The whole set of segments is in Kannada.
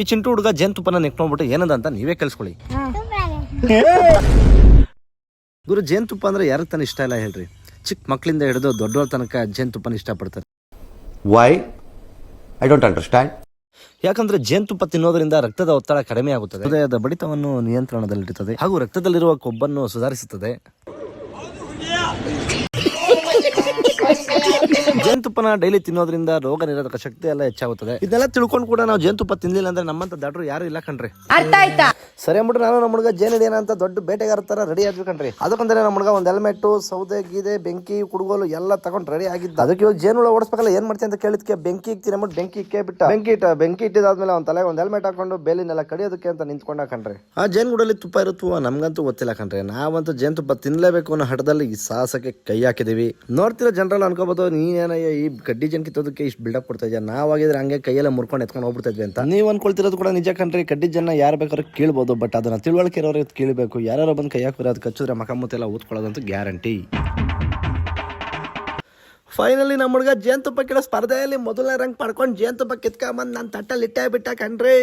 ಈ ಚಿಂಟು ಹುಡುಗ ಜೇನುತುಪ್ಪನ ನೆಕ್ಕೊಂಡ್ಬಿಟ್ಟು ಏನದ ಅಂತ ನೀವೇ ಕಲ್ಸ್ಕೊಳ್ಳಿ ಗುರು ಜೇನುತುಪ್ಪ ಅಂದ್ರೆ ಯಾರ ತನ ಇಷ್ಟ ಇಲ್ಲ ಹೇಳ್ರಿ. ಚಿಕ್ಕ ಮಕ್ಕಳಿಂದ ಹಿಡಿದು ದೊಡ್ಡವ್ರ ತನಕ ಜೇನುತುಪ್ಪನ ಇಷ್ಟಪಡ್ತಾರೆ. ವೈ ಐ ಡೋಂಟ್ ಅಂಡರ್ಸ್ಟ್ಯಾಂಡ್ ಯಾಕಂದ್ರೆ ಜೇನುತುಪ್ಪ ತಿನ್ನೋದ್ರಿಂದ ರಕ್ತದ ಒತ್ತಡ ಕಡಿಮೆ ಆಗುತ್ತದೆ. ಹೃದಯದ ಬಡಿತವನ್ನು ನಿಯಂತ್ರಣದಲ್ಲಿಡುತ್ತದೆ. ಹಾಗೂ ರಕ್ತದಲ್ಲಿರುವ ಕೊಬ್ಬನ್ನು ಸುಧಾರಿಸುತ್ತದೆ. ಜೇನುತುಪ್ಪನ ಡೈಲಿ ತಿನ್ನೋದ್ರಿಂದ ರೋಗ ನಿರೋಧಕ ಶಕ್ತಿ ಎಲ್ಲ ಹೆಚ್ಚಾಗುತ್ತದೆ. ಇದೆಲ್ಲ ತಿಳ್ಕೊಂಡು ಕೂಡ ನಾವು ಜೇನುತುಪ್ಪ ತಿನ್ಲಿಲ್ಲ ಅಂದ್ರೆ ನಮ್ಮಂತ ದಡ್ರು ಯಾರು ಇಲ್ಲ ಕಣ್ರಿ. ಅರ್ಥ ಆಯ್ತಾ? ಸರಿ ಅಂದ್ಬಿಟ್ಟು ನಾನು ನಮ್ಮ ಹುಡುಗ ಜೇನು ಅಂತ ದೊಡ್ಡ ಬೇಟೆಗಾರ ತರ ರೆಡಿ ಆದ್ವಿ ಕಣ್ರಿ. ಅದಕ್ಕಂದ್ರೆ ನಮ್ಮ ಹುಡುಗ ಒಂದು ಹೆಲ್ಮೆಟ್ ಸೌದೆ ಗೀದೆ ಬೆಂಕಿ ಕುಡುಗೋಲು ಎಲ್ಲ ತಗೊಂಡ್ ರೆಡಿ ಆಗಿದ್ದ. ಅದಕ್ಕೆ ಇವಾಗ ಜೇನುಳ ಓಡಿಸ್ಬೇಕಲ್ಲ ಏನ್ ಮಾಡ್ತೀನಿ ಅಂತ ಕೇಳಿದ್ಕೆ ಬೆಂಕಿ ಇಕ್ತೀನಿ ಅಂದ್ಬಿಟ್ಟು ಬೆಂಕಿ ಇಕ್ಕೇ ಬಿಟ್ಟ. ಬೆಂಕಿ ಇಟ್ಟ ಬೆಂಕಿ ಇಟ್ಟಿದಾದ್ಮೇಲೆ ಅವ್ನ ತಲೆಗೆ ಒಂದು ಹೆಲ್ಮೆಟ್ ಹಾಕೊಂಡು ಬೇಲಿನೆಲ್ಲ ಕಡಿಯೋದಕ್ಕೆ ಅಂತ ನಿಂತ್ಕೊಂಡ ಕಣ್ರಿ. ಆ ಜೇನುಗೂಡಲ್ಲಿ ತುಪ್ಪ ಇರುತ್ತೋ ನಮ್ಗಂತೂ ಗೊತ್ತಿಲ್ಲ ಕಣ್ರಿ. ನಾವಂತೂ ಜೇನುತುಪ್ಪ ತಿನ್ಲೇಬೇಕು ಅನ್ನೋ ಹಠದಲ್ಲಿ ಈ ಸಾಹಸಕ್ಕೆ ಕೈ ಹಾಕಿದೀವಿ. ನೋಡ್ತಿರೋ ಜನರಲ್ ಅನ್ಕೋಬಹುದು ನೀನೇನಯ್ಯ ಈ ಗಡ್ಡಿ ಜನ ಕಿತ್ತೋದಕ್ಕೆ ಇಷ್ಟು ಬಿಲ್ಡಪ್ ಕೊಡ್ತಾ ನಾವು ನಾವಾಗಿದ್ರೆ ಹಂಗೆ ಕೈಯೆಲ್ಲ ಮುರ್ಕೊಂಡು ಎತ್ಕೊಂಡು ಹೋಗ್ಬಿಡ್ತಾ ಇದ್ವಿ ಅಂತ. ನೀವು ಅನ್ಕೊಳ್ತಿರೋದು ಕೂಡ ನಿಜ ಕಣ್ರಿ ಕಡ್ಡಿ ಜನ ಯಾರು ಬೇಕಾದ್ರೂ ಕೇಳ್ಬೋದು ಬಟ್ ಅದನ್ನ ತಿಳುವಳಿಕೆ ಇರೋರಿಗೆ ಕೇಳಬೇಕು. ಯಾರು ಬಂದು ಕೈ ಹಾಕಿದ್ರೆ ಅದು ಕಚ್ಚಿದ್ರೆ ಮಕಮ್ಮತ್ತೆಲ್ಲ ಊದ್ಕೊಳ್ಳೋದಂತೂ ಗ್ಯಾರಂಟಿ ಫೈನಲಿ ನಮ್ಮ ಹುಡುಗ ಜೇನುತುಪ್ಪ ಕೇಳೋ ಸ್ಪರ್ಧೆಯಲ್ಲಿ ಮೊದಲನೇ ರಂಗ್ ಪಡ್ಕೊಂಡು ಜೇನುತುಪ್ಪ ಕಿತ್ಕೊಂಬಂದು ನನ್ನ ತಟ್ಟಲ್ಲಿ ಬಿಟ್ಟಾ ಬಿಟ್ಟ ಕಣ್ರಿ.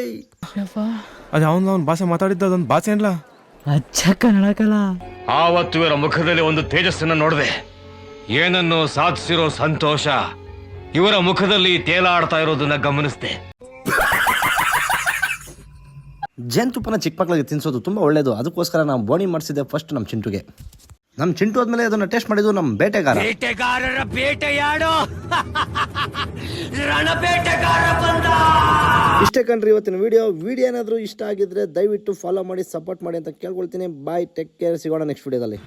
ಅದು ಅವನು ಅವ್ನ ಭಾಷೆ ಮಾತಾಡಿದ್ದ ಅದೊಂದು ಭಾಷೆ ಅಲ್ಲ ಅಚ್ಚ ಕನ್ನಡಕಲ್ಲ ಆವತ್ತು ಇವರ ಮುಖದಲ್ಲಿ ಒಂದು ತೇಜಸ್ಸನ್ನು ನೋಡಿದೆ. ಏನನ್ನು ಸಾಧಿಸಿರೋ ಸಂತೋಷ ಇವರ ಮುಖದಲ್ಲಿ ತೇಲಾಡ್ತಾ ಇರೋದನ್ನ ಗಮನಿಸಿದೆ. ಜೇನುತುಪ್ಪನ ಚಿಕ್ಕ ಮಕ್ಕಳಿಗೆ ತಿನ್ಸೋದು ತುಂಬ ಒಳ್ಳೇದು. ಅದಕ್ಕೋಸ್ಕರ ನಾವು ಬೋಣಿ ಮಾಡಿಸಿದೆ ಫಸ್ಟ್ ನಮ್ಮ ಚಿಂಟುಗೆ. ನಮ್ಮ ಚಿಂಟು ಆದ್ಮೇಲೆ ಅದನ್ನ ಟೇಸ್ಟ್ ಮಾಡಿದ್ದು ನಮ್ಮ ಬೇಟೆಗಾರ. ಬೇಟೆಗಾರರ ಬೇಟೆಯಾಡೋ ರಣಬೇಟೆಗಾರ ಬಂದ! ಇಷ್ಟೇ ಕಣ್ರಿ ಇವತ್ತಿನ ವಿಡಿಯೋ ವಿಡಿಯೋ ಏನಾದರೂ ಇಷ್ಟ ಆಗಿದ್ರೆ ದಯವಿಟ್ಟು ಫಾಲೋ ಮಾಡಿ ಸಪೋರ್ಟ್ ಮಾಡಿ ಅಂತ ಕೇಳ್ಕೊಳ್ತೀನಿ. ಬಾಯ್ ಟೇಕ್ ಕೇರ್ ಸಿಗೋಣ ನೆಕ್ಸ್ಟ್ ವಿಡಿಯೋದಲ್ಲಿ